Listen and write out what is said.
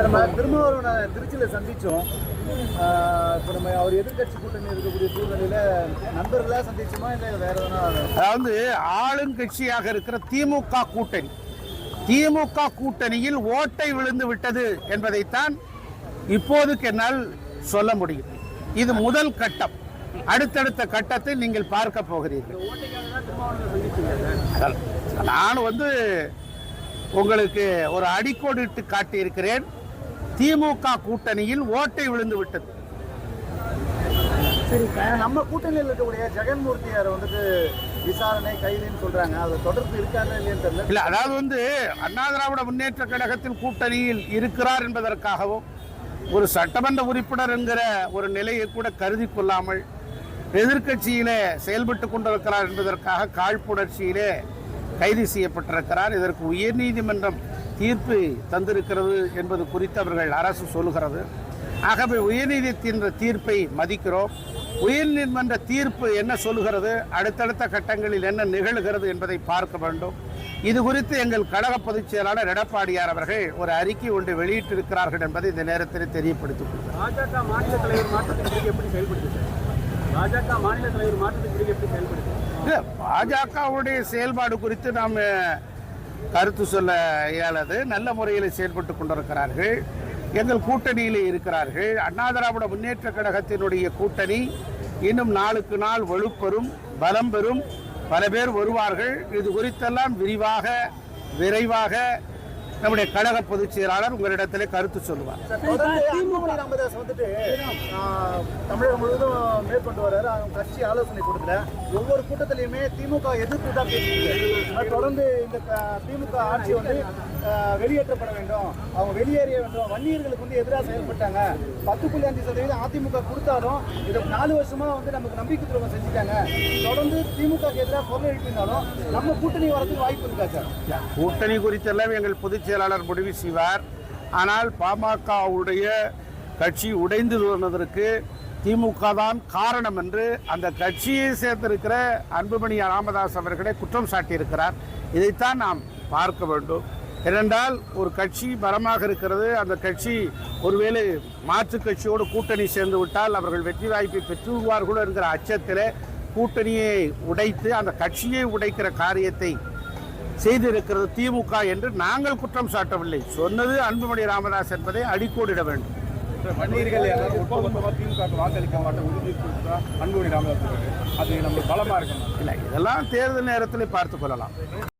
Sir நம்ம திருமாவளவனை திருச்சியில் சந்திச்சோம். ஆஹ் இப்போ நம்ம அவர் எதிர்க்கட்சி கூட்டணி இருக்கக்கூடிய சூழ்நிலையில நண்பர்களாக சந்திச்சோமா இல்லை வேற எதனா அதாவது ஆளுங்கட்சியாக இருக்கிற திமுக கூட்டணி. திமுக கூட்டணியில் ஓட்டை விழுந்து விட்டது என்பதைத்தான் இப்போதுக்கு என்னால் சொல்ல முடியும். இது முதல் கட்டம். அடுத்தடுத்த கட்டத்தை நீங்கள் பார்க்க போகிறீர்கள். நான் வந்து உங்களுக்கு ஒரு அடிக்கோடிட்டு காட்டியிருக்கிறேன். திமுக கூட்டணியில் ஓட்டை விழுந்து விட்டது. நம்ம கூட்டணியில் இருக்கக்கூடிய ஜெகன்மூர்த்தியார் வந்துட்டு விசாரணை கைதுன்னு சொல்றாங்க. அது தொடர்பு இருக்காங்க இல்லையான்னு தெரியல. இல்ல அதாவது வந்து அண்ணா திராவிட முன்னேற்ற கழகத்தில் கூட்டணியில் இருக்கிறார் என்பதற்காகவும் ஒரு சட்டமன்ற உறுப்பினர் என்கிற ஒரு நிலையை கூட கருதி கொள்ளாமல் எதிர்க்கட்சியிலே செயல்பட்டு கொண்டிருக்கிறார் என்பதற்காக காழ்ப்புணர்ச்சியிலே கைது செய்யப்பட்டிருக்கிறார். இதற்கு உயர்நீதிமன்றம் தீர்ப்பு தந்திருக்கிறது என்பது குறித்து அவர்கள் அரசு சொல்லுகிறது. ஆகவே உயர்நீதிமன்ற தீர்ப்பை மதிக்கிறோம். உயர்நீதிமன்ற தீர்ப்பு என்ன சொல்லுகிறது? அடுத்தடுத்த கட்டங்களில் என்ன நிகழ்கிறது என்பதை பார்க்க வேண்டும். இது குறித்து எங்கள் கழக பொதுச் செயலாளர் எடப்பாடியார் அவர்கள் ஒரு அறிக்கை ஒன்று வெளியிட்டிருக்கிறார்கள் என்பதை இந்த நேரத்தில் தெரியப்படுத்திக். பாஜக மாநில தலைவர் எப்படி பாஜக மாநில தலைவர் எப்படி செயல்படுது இல்ல, பாஜகவுடைய செயல்பாடு குறித்து நாம் கருத்து சொல்ல இயலாது. நல்ல முறையில் செயல்பட்டு கொண்டிருக்கிறார்கள். எங்கள் கூட்டணியில் இருக்கிறார்கள். அண்ணா திராவிட முன்னேற்ற கழகத்தினுடைய கூட்டணி இன்னும் நாளுக்கு நாள் வலுப்பெறும் பலம் பெறும். பல பேர் வருவார்கள். இது குறித்தெல்லாம் விரிவாக விரைவாக நம்முடைய கழக பொதுச் செயலாளர் உங்களிடத்திலே கருத்து சொல்லுவார். வந்துட்டு தமிழகம் முழுவதும் மேற்கொண்டு வர்றாரு. அவங்க கட்சி ஆலோசனை கொடுக்கல. ஒவ்வொரு கூட்டத்திலையுமே திமுக எதிர்ப்பு தான் பேசுறீங்க அது தொடர்ந்து இந்த திமுக ஆட்சி வந்து வெளியேற்றப்பட வேண்டும். அவங்க வெளியேறிய வேண்டும். வன்னியர்களுக்கு வந்து எதிராக செயல்பட்டாங்க. பத்து புள்ளி அஞ்சு சதவீதம் அதிமுக கொடுத்தாலும் இதை நாலு வருஷமா வந்து நமக்கு நம்பிக்கை துரோகம் செஞ்சுட்டாங்க. தொடர்ந்து திமுக எதிராக பொருள் எழுப்பினாலும் நம்ம கூட்டணி வரதுக்கு வாய்ப்பு இருக்கா சார்? கூட்டணி குறித்தெல்லாம் எங்கள் பொதுச் செயலாளர் முடிவு செய்வார். ஆனால் பாமகவுடைய கட்சி உடைந்து போனதற்கு திமுக தான் காரணம் என்று அந்த கட்சியை சேர்ந்திருக்கிற அன்புமணி ராமதாஸ் அவர்களை குற்றம் சாட்டியிருக்கிறார். இதைத்தான் நாம் பார்க்க வேண்டும். ஏனென்றால் ஒரு கட்சி பலமாக இருக்கிறது. அந்த கட்சி ஒருவேளை மாற்று கட்சியோடு கூட்டணி சேர்ந்து விட்டால் அவர்கள் வெற்றி வாய்ப்பை பெற்றுவார்களோ என்கிற அச்சத்தில் கூட்டணியை உடைத்து அந்த கட்சியை உடைக்கிற காரியத்தை செய்திருக்கிறது திமுக என்று நாங்கள் குற்றம் சாட்டவில்லை. சொன்னது அன்புமணி ராமதாஸ் என்பதை அடிக்கோடிட வேண்டும். வன்னியர்கள் யாராவது ஒட்டுமொத்தமாக திமுக வாக்களிக்க மாட்டோம். உறுதி கொடுத்தா அன்புமணி ராமதாஸ். அது நம்ம பலமா இருக்கணும். இல்லை இதெல்லாம் தேர்தல் நேரத்தில் பார்த்துக் கொள்ளலாம்.